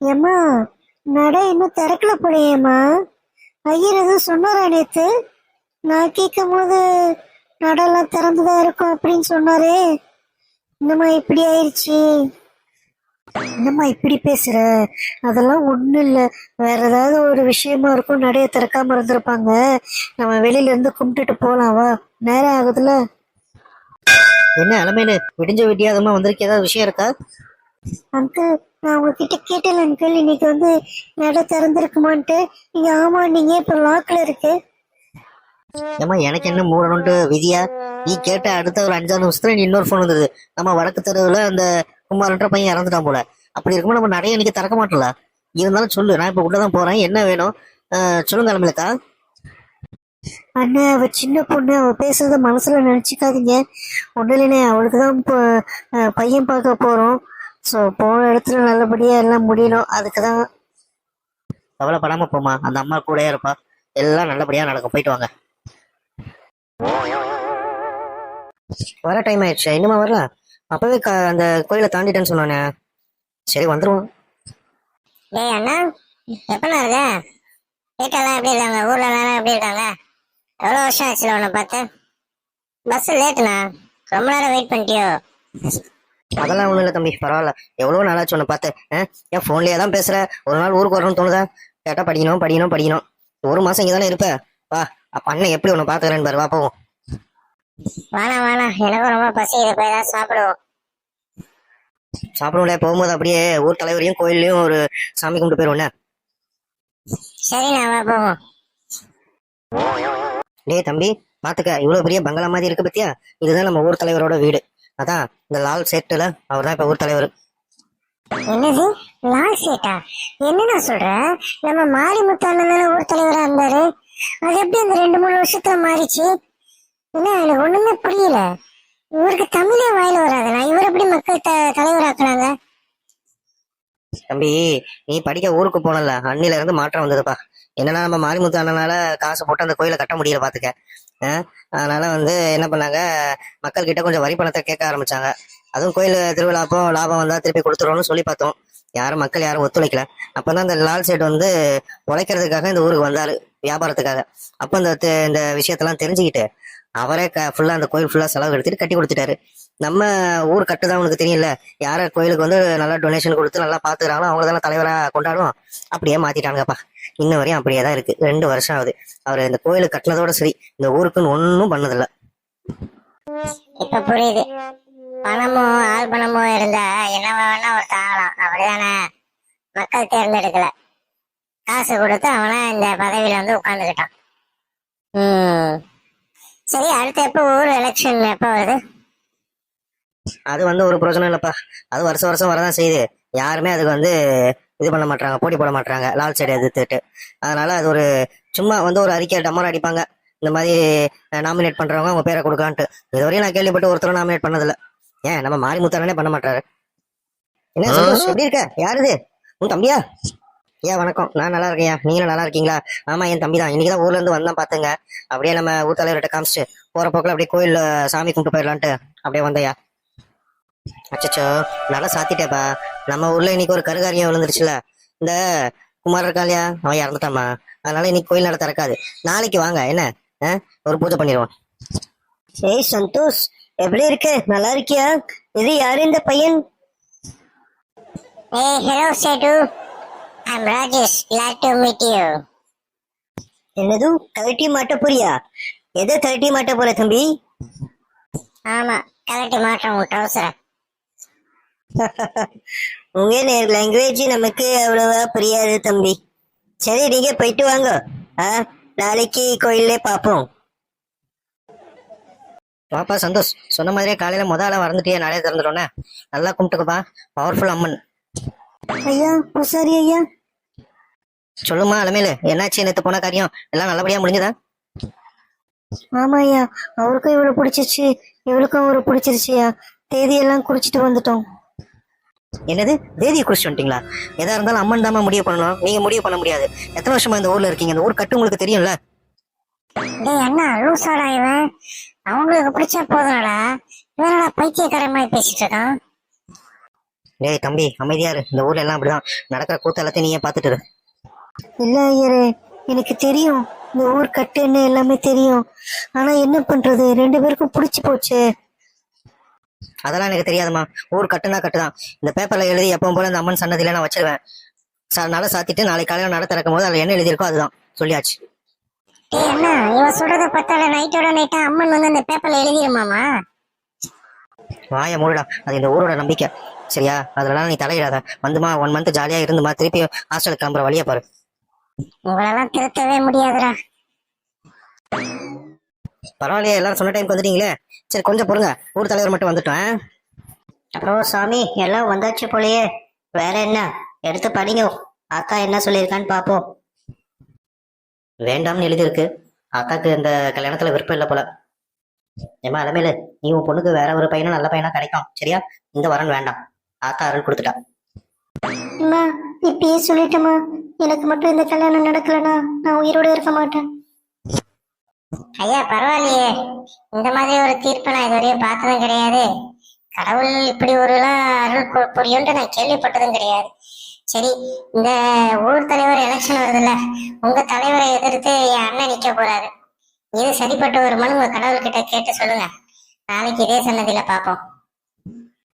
ஏம்மா நடை இன்னும் திறக்கல போலையேம்மா. ஐயர் எதுவும் சொன்னாரா நேற்று நான் கேட்கும் போது நடெல்லாம் திறந்துதான் இருக்கும் அப்படின்னு சொன்னாரே. என்னம்மா இப்படி ஆயிடுச்சு என்னம்மா இப்படி பேசுற? அதெல்லாம் ஒண்ணும் இல்ல. வேற ஏதாவது ஒரு விஷயமா இருக்கும் நடைய திறக்காம இருந்திருப்பாங்க. நம்ம வெளியில இருந்து கும்பிட்டுட்டு போலாம் வா. நேரம் ஆகுதுல என்ன அலமேலு விடிஞ்ச விடியாதமா வந்திருக்க ஏதாவது விஷயம் இருக்கா? அங்கிள் நான் உங்ககிட்ட கேட்டேன் அங்கிள். இன்னைக்கு வந்து நடை திறந்திருக்குமான்ட்டு. நீங்க ஆமா நீங்க இப்ப லாக்ல இருக்கு? ஏமா எனக்கு என்ன மூடணும்ட்டு விதியா? நீ கேட்ட அடுத்த ஒரு அஞ்சாறு நிமிஷத்துல நீ இன்னொரு ஃபோன் வந்தது. நம்ம வடக்கு தெருவுல அந்த குமாரன்ற பையன் இறந்துட்டான் போல. அப்படி இருக்கும்போது நம்ம நிறைய இன்னைக்கு திறக்க மாட்டோம்ல? இருந்தாலும் சொல்லு நான் இப்ப உள்ளதான் போறேன். என்ன வேணும்? சொல்லுங்க அலமேலுக்கா. அண்ணா அவ சின்ன பொண்ணு. அவ பேசுறத மனசுல நினைச்சுக்காதீங்க. ஒண்ணு இல்லைண்ணே அவளுக்கு தான் பையன் பார்க்க போறோம். ஸோ போன இடத்துல நல்லபடியா எல்லாம் முடியணும். அதுக்கு தான் கவலைப்படாம போமா அந்த அம்மா கூடயே இருப்பா. எல்லாம் நல்லபடியா நடக்கும். போயிட்டு வாங்க. வர டைம் ஆயிடுச்சு? இன்னுமா வரல? அப்பவே க- அந்த கோயிலை தாண்டிட்டேன்னு சொன்னானே. சரி வந்துருவோம். டேய் அண்ணா. எப்பண்ணா இருக்க? வீட்டெல்லாம் எப்படி இருக்காங்க? ஊர்ல எல்லாம் எப்படி இருக்காங்க? எவ்வளோ வருஷம் ஆச்சுல உன்னை பார்த்து? பஸ் லேட்டுண்ணா. ரொம்ப நேரம் வெயிட் பண்ணிட்டியோ? அதெல்லாம் ஒண்ணும் இல்ல தம்பி பரவாயில்ல. எவ்வளவு நாளாச்சு உன்னை பார்த்து? ஏன் போன்லயே தான் பேசுற? ஒரு நாள் ஊருக்கு வரணும்னு தோணுதா? கேட்டா படிக்கணும் படிக்கணும் படிக்கணும். ஒரு மாசம் இங்க தானே இருப்ப. வா அப்ப அண்ணன் எப்படி உன்னை பாத்துக்கிறேன்னு பாரு வா போவோம். வேணாம் வேணாம் எனக்கும் ரொம்ப பசிக்குது போய் தான் சாப்பிடுவோம். சாப்பிடுவோம்ல போகும்போது அப்படியே ஊர் தலைவரையும் கோயில்லையும் ஒரு சாமி கும்பிட்டு போயிருவோம் சரிண்ணா வா போவோம். டேய் தம்பி பாத்துக்க இவ்வளவு பெரிய பங்களா மாதிரி இருக்கு பத்தியா? இதுதான் நம்ம ஊர் தலைவரோட வீடு. அதான் இந்த லால் சேட்டுல அவர் தான் இப்ப ஊர் தலைவர். என்னது? லால் சேட்டா? என்னண்ணா சொல்ற? நம்ம மாரிமுத்து அண்ணன் தானே ஊர் தலைவரா இருந்தாரு? அது எப்படி அந்த ரெண்டு மூணு வருஷத்துல மாறிச்சு? என்ன எனக்கு ஒண்ணுமே புரியல. இவருக்கு தமிழே வாயில வராதுண்ணா இவர் எப்படி மக்கள் த தலைவராக்குனாங்க தம்பி நீ படிக்க ஊருக்கு போனல அன்னில இருந்து மாற்றம் வந்ததுப்பா. என்னன்னா நம்ம மாரிமுத்து அண்ணனால காசு போட்டு அந்த கோயிலை கட்ட முடியல பாத்துக்க? அதனால வந்து என்ன பண்ணாங்க மக்கள் கிட்ட கொஞ்சம் வரி பணத்தை கேட்க ஆரம்பிச்சாங்க. அதுவும் கோயில் திருவிழா அப்போ லாபம் வந்தா திருப்பி கொடுத்துருவோம்னு சொல்லி பார்த்தோம். யாரும் மக்கள் யாரும் ஒத்துழைக்கல. அப்பதான் இந்த லால் சேட் வந்து உழைக்கிறதுக்காக இந்த ஊருக்கு வந்தாரு வியாபாரத்துக்காக. அப்ப இந்த இந்த விஷயத்தெல்லாம் தெரிஞ்சுக்கிட்டு அவரே ஃபுல்லா அந்த கோயில் ஃபுல்லா செலவு எடுத்துட்டு கட்டி கொடுத்துட்டாரு. நம்ம ஊர் கட்டுதான் உனக்கு தெரியல யார கோயிலுக்கு வந்து நல்லா டொனேஷன் கொடுத்து நல்லா பாத்துக்கிறாங்களோ அவங்க தானே தலைவரா கொண்டாடுவோம். அப்படியே மாத்திட்டானுங்கப்பா. இன்ன வரையும் அப்படியே தான் இருக்கு. ரெண்டு வருஷம் ஆகுது. அவர் இந்த கோயிலுக்கு கட்டினதோட சரி இந்த ஊருக்குன்னு ஒன்றும் பண்ணதில்ல. இப்ப புரியுது. பணமோ ஆள் பணமோ இருந்தா என்ன வேணா ஒரு தாங்கலாம் அப்படிதானே? மக்கள் தேர்ந்தெடுக்கல. காசு கொடுத்து அவனா இந்த பதவியில வந்து உட்கார்ந்துக்கிட்டான். சரி அடுத்து எப்போ ஊர் எலெக்ஷன் எப்போ வருது? அது வந்து ஒரு பிரச்சனை இல்லப்பா. அது வருஷம் வருஷம் வரதான் செய்யுது. யாருமே அதுக்கு வந்து இது பண்ண மாட்டாங்க போட்டி போட மாட்டாங்க லால் சைடு எதிர்த்துட்டு அதனால அது ஒரு சும்மா வந்து ஒரு அறிக்கை டம்மர் அடிப்பாங்க. இந்த மாதிரி நாமினேட் பண்றவங்க அவங்க பேரை கொடுக்கலான்ட்டு இதுவரையும் நான் கேள்விப்பட்டு ஒருத்தரும் நாமினேட் பண்ணதில்ல. ஏன்? நம்ம மாறி முத்தாரனே பண்ண மாட்டாரு. என்ன சந்தோஷ் எப்படி இருக்க யாரு இது? உன் தம்பியா? ஐயா வணக்கம். நான் நல்லா இருக்கேன்யா. நீங்களும் நல்லா இருக்கீங்களா? ஆமா என் தம்பி தான். இன்னைக்கு தான் ஊர்ல இருந்து வந்தேன் பாத்துங்க. அப்படியே நம்ம ஊர் தலைவர்கிட்ட காமிச்சிட்டு போற போக்கில் அப்படியே கோயில்ல சாமி கும்பிட்டு போயிடலான்ட்டு அப்படியே வந்தையா அச்சச்சோ நல்லா சாத்திட்டேப்பா. நம்ம ஊர்ல இன்னைக்கு ஒரு கருகாரியம் விழுந்துருச்சுல. இந்த குமார் இருக்கா இல்லையா? அவன் இறந்துட்டாமா அதனால இன்னைக்கு கோயில் நட திறக்காது நாளைக்கு வாங்க என்ன? ஒரு பூஜை பண்ணிடுவோம். ஏய் சந்தோஷ் எப்படி இருக்க? நல்லா இருக்கியா? இது யாரு இந்த பையன்? ஏய் hello Settu I'm Rajesh glad to meet you என்னது? கழட்டி மாட்ட போறியா? எதை கழட்டி மாட்ட போற தம்பி? ஆமா கலட்டி மாற்றம் உன் ட்ரௌசரை உங்க லாங்குவேஜ் நமக்கு அவ்வளவா புரியாது தம்பி. சரி நீங்க போயிட்டு வாங்க. ஆ நாளைக்கு கோயில்ல பாப்போம். பாப்பா சந்தோஷ். சொன்ன மாதிரியே காலையில முத ஆளா வரந்துட்டே நாளே திறந்துட்டோன்னே நல்லா கும்பிட்டுக்கப்பா. பவர்ஃபுல் அம்மன். ஐயா பூசாரி ஐயா. சொல்லுமா அலமேலு. என்னாச்சு நேத்து போன காரியம்? எல்லாம் நல்லபடியா முடிஞ்சதா? ஆமா ஐயா. அவருக்கும் இவ்வளவு பிடிச்சிருச்சு. இவளுக்கும் அவரு பிடிச்சிருச்சியா தேதியெல்லாம் குறிச்சிட்டு வந்துட்டோம். என்னது? தேதியை குறிச்சு வந்துட்டீங்களா? எதா இருந்தாலும் அம்மன் தாமா முடிவு பண்ணணும். நீங்க முடிவு பண்ண முடியாது. எத்தனை வருஷமா இந்த ஊர்ல இருக்கீங்க? இந்த ஊர் கட்டு உங்களுக்கு தெரியும்ல? டேய் அண்ணா லூசாடா இவன்? அவங்களுக்கு பிடிச்சா போதும்டா. இவனடா பைத்தியக்காரன் மாதிரி பேசிட்டு இருக்கான்? டேய் தம்பி அமைதியா இரு. இந்த ஊர்ல எல்லாம் அப்படிதான். நடக்கிற கூத்து எல்லாத்தையும் நீயே பார்த்துட்டு இரு. இல்ல ஐயரே எனக்கு தெரியும். இந்த ஊர் கட்டுன்னு எல்லாமே தெரியும். ஆனா என்ன பண்றது? ரெண்டு பேருக்கும் பிடிச்சி போச்சு. அதெல்லாம் எனக்கு தெரியாதும்மா. ஊர் கட்டுனா கட்டுதான். இந்த பேப்பர்ல எழுதி எப்பவும் போல இந்த அம்மன் சன்னதியில நான் வச்சிருவேன். சா- நட சாத்திட்டு நாளைக்கு காலையில நட திறக்கும் போது அதுல என்ன எழுதியிருக்கோ அதுதான். சொல்லியாச்சு. டேய் அண்ணா இவன் சொல்றத பார்த்தால நைட்டோட நைட்டா அம்மன் வந்து அந்த பேப்பர்ல எழுதிருமாமா வாய மூடுடா. அது இந்த ஊரோட நம்பிக்கை. சரியா? அதுலலாம் நீ தலையிடாத. வந்துமா ஒன் மந்த் ஜாலியா இருந்துமா திருப்பி ஹாஸ்டலுக்கு கிளம்புற வழியை பாரு. உங்களெல்லாம் திருத்தவே முடியாதுடா. பரவாயில்லையே எல்லாரும் சொன்ன டைம் வந்துட்டீங்களே. சரி கொஞ்சம் பொறுங்க. ஊர் தலைவர் மட்டும் வந்துட்டோம் அப்புறம் சாமி எல்லாம் வந்தாச்சு போலயே. வேற என்ன? எடுத்து படிங்க. அக்கா என்ன சொல்லியிருக்கான்னு பாப்போம். வேண்டாம்னு எழுதியிருக்கு. அக்காக்கு இந்த கல்யாணத்துல விருப்பம் இல்லை போல. ஏமா அலமேலு நீ உன் பொண்ணுக்கு வேற ஒரு பையனும் நல்ல பையனா கிடைக்கும் சரியா? இந்த வரன் வேண்டாம். ஆத்தா அருள் கொடுத்துட்டா. அம்மா இப்பயே சொல்லிட்டேம்மா. எனக்கு மட்டும் இந்த கல்யாணம் நடக்கலனா நான் உயிரோட இருக்க மாட்டேன். ஐயா பரவாயில்லையே. இந்த மாதிரி ஒரு தீர்ப்பை நான் இதுவரையும் பார்த்ததும் கிடையாது. கடவுள் இப்படி ஒரு அருள் புரியும்ட்டு நான் கேள்விப்பட்டதும் கிடையாது. சரி இந்த ஊர் தலைவர் எலெக்ஷன் வருதுல்ல உங்க தலைவரை எதிர்த்து என் அண்ணன் நிக்க போறாரு. இது சரிப்பட்ட ஒரு மனு உங்க கடவுள் கிட்ட கேட்டு சொல்லுங்க. நாளைக்கு இதே சன்னதியில பார்ப்போம்.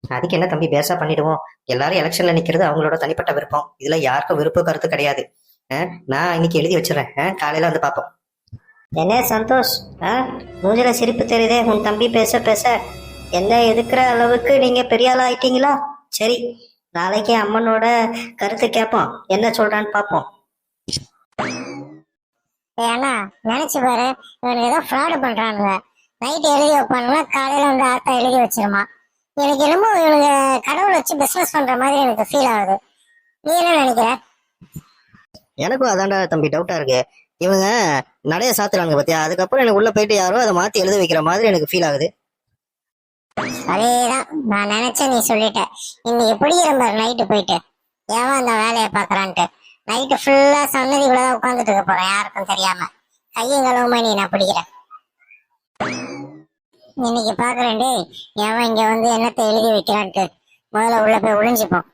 அதுக்கு என்ன தம்பி பேசா பண்ணிடுவோம். எல்லாரும் எலெக்ஷன்ல நிக்கிறது அவங்களோட தனிப்பட்ட விருப்பம். இதுல யாருக்கும் விருப்ப கருத்து கிடையாது. அஹ், நான் இன்னைக்கு எழுதி வச்சிடறேன். காலையில வந்து பார்ப்போம். என்ன சந்தோஷ்? ஆ? மூஞ்சில சிரிப்பு தெரியுதே. உன் தம்பி பேச பேச. என்ன எதுக்குற அளவுக்கு நீங்க பெரிய ஆள் ஆயிட்டீங்களா? சரி நாளைக்கு அம்மனோட கருத்து கேட்போம். என்ன சொல்றான்னு பார்ப்போம். ஏன்னா நினைச்சு பாரு. இவனுக்கு ஏதோ ஃப்ராடு பண்றானுங்க. நைட் எழுதி வைப்பானுங்க காலையில வந்து ஆத்தா எழுதி வச்சிருமா. எனக்கு என்னமோ இவனுங்க கடவுள் வச்சு பிசினஸ் பண்ற மாதிரி எனக்கு ஃபீல் ஆகுது. நீ என்ன நினைக்கிற? எனக்கும் அதான்டா தம்பி டவுட்டா இருக்கு. இவங்க நடைய சாத்துறாங்க பத்தியா? அதுக்கப்புறம் எனக்கு உள்ள போயிட்டு யாரோ அதை மாத்தி எழுத வைக்கிற மாதிரி எனக்கு ஃபீல் ஆகுது. அதேதான். நான் நினைச்சேன் நீ சொல்லிட்ட. இன்னைக்கு எப்படி இருந்தார் நைட்டு போயிட்டு? ஏவா அந்த வேலையை பாக்குறான்ட்டு. நைட்டு ஃபுல்லா சன்னதிக்குள்ளதான் உட்காந்துட்டு இருக்க போறேன். யாருக்கும் தெரியாம. கையும் கழுவுமா நீ? நான் பிடிக்கிறேன். இன்னைக்கு பாக்குறேன் டேய். எவன் இங்க வந்து என்னத்தை எழுதி வைக்கிறான்ட்டு? முதல்ல உள்ள போய் ஒளிஞ்சுப்போம்.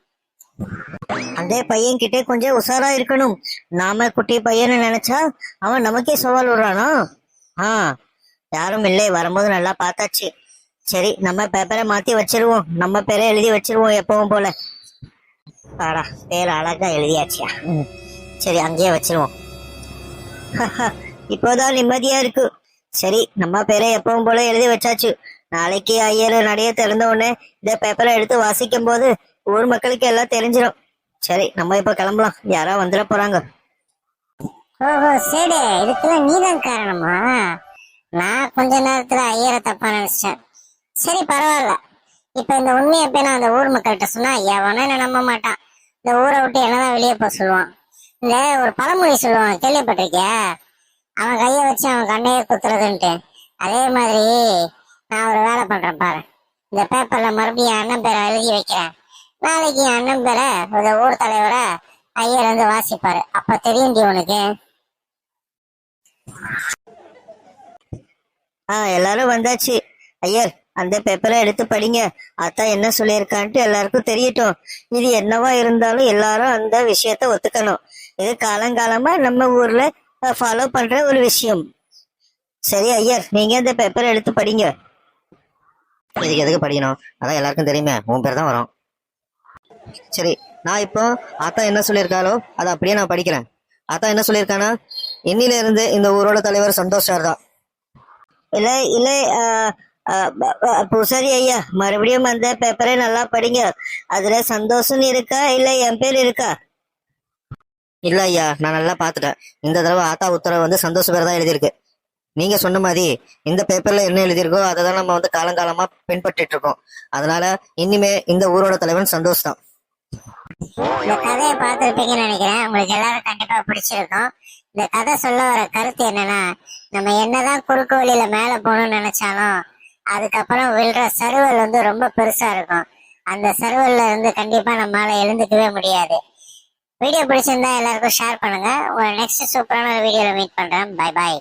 அந்த பையன் கிட்டே கொஞ்சம் உஷாரா இருக்கணும். நாம குட்டி பையன்னு நினைச்சா அவன் நமக்கே சவால் விடுறானா? ஆ யாரும் இல்லை. வரும்போது நல்லா பார்த்தாச்சு. சரி நம்ம பேப்பரை மாத்தி வச்சிருவோம். நம்ம பேரை எழுதி வச்சிருவோம் எப்பவும் போல. பாடா பேர் அழகா எழுதியாச்சியா? சரி அங்கேயே வச்சிருவோம். இப்போதான் நிம்மதியா இருக்கு. சரி நம்ம பேரை எப்பவும் போல எழுதி வச்சாச்சு. நாளைக்கு ஐயர் நடைய திறந்த உடனே இந்த பேப்பரை எடுத்து வாசிக்கும் போது ஊர் மக்களுக்கு எல்லாம் தெரிஞ்சிடும் சரி நம்ம இப்ப கிளம்பலாம். யாரா வந்துட போறாங்க. ஓஹோ சரி. இதுக்கெல்லாம் நீதான் காரணமா? நான் கொஞ்ச நேரத்துல ஐயரை தப்பா நினைச்சேன் சரி பரவாயில்ல. இப்ப இந்த உண்மையை போய் நான் அந்த ஊர் மக்கள்கிட்ட சொன்னா எவனும் என்ன நம்ப மாட்டான். இந்த ஊரை விட்டு என்னதான் வெளியே போக சொல்லுவான். இந்த ஒரு பழமொழி சொல்லுவான். கேள்விப்பட்டிருக்கியா? அவன் கையை வச்சு அவன் கண்ணையே குத்துறதுன்ட்டு. அதே மாதிரி நான் ஒரு வேலை பண்றேன் பாரு. இந்த பேப்பர்ல மறுபடியும் அண்ணன் பேரை எழுதி வைக்கிறேன். நாளைக்கு அண்ணன் பேர ஒரு ஊர் தலைவர ஐயர் வந்து வாசிப்பாரு. அப்ப தெரியும் உனக்கு. ஆ எல்லாரும் வந்தாச்சு. ஐயர் அந்த பேப்பரை எடுத்து படிங்க. அத்தா என்ன சொல்லியிருக்கான்ட்டு எல்லாருக்கும் தெரியட்டும். இது என்னவா இருந்தாலும் எல்லாரும் அந்த விஷயத்த ஒத்துக்கணும். இது காலங்காலமா நம்ம ஊர்ல ஃபாலோ பண்ற ஒரு விஷயம். சரி ஐயர் நீங்க அந்த பேப்பரை எடுத்து படிங்க. இதுக்கு எதுக்கு படிக்கணும்? அதான் எல்லாருக்கும் தெரியுமே. உன் பேர் தான் வரும். சரி நான் இப்போ ஆத்தா என்ன சொல்லியிருக்காளோ அதை அப்படியே நான் படிக்கிறேன். ஆத்தா என்ன சொல்லியிருக்கானா இன்னில இருந்து இந்த ஊரோட தலைவர் சந்தோஷ் சார் தான். இல்ல இல்ல பூசாரி ஐயா மறுபடியும் அந்த பேப்பரை நல்லா படிங்க. அதுல சந்தோஷம் இருக்கா இல்ல என் பேர் இருக்கா? இல்ல ஐயா நான் நல்லா பார்த்துட்டேன். இந்த தடவை ஆத்தா உத்தரவு வந்து சந்தோஷ் பேர் தான் எழுதியிருக்கு. நீங்க சொன்ன மாதிரி இந்த பேப்பர்ல என்ன எழுதியிருக்கோ அதை தான் நம்ம வந்து காலங்காலமா பின்பற்றிட்டு இருக்கோம். அதனால இனிமே இந்த ஊரோட தலைவன் சந்தோஷ் தான். இந்த கதையை பார்த்துருப்பீங்கன்னு நினைக்கிறேன். உங்களுக்கு எல்லாரும் கண்டிப்பா பிடிச்சிருக்கும். இந்த கதை சொல்ல வர கருத்து என்னன்னா நம்ம என்னதான் குறுக்கு வழியில மேல போகணும்னு நினைச்சாலும் அதுக்கப்புறம் விழுற சருவல் வந்து ரொம்ப பெருசா இருக்கும். அந்த சருவல்ல இருந்து கண்டிப்பா நம்மளால எழுந்துக்கவே முடியாது. வீடியோ பிடிச்சிருந்தா எல்லாருக்கும் ஷேர் பண்ணுங்க. ஒரு நெக்ஸ்ட் சூப்பரான ஒரு வீடியோல மீட் பண்றேன். Bye bye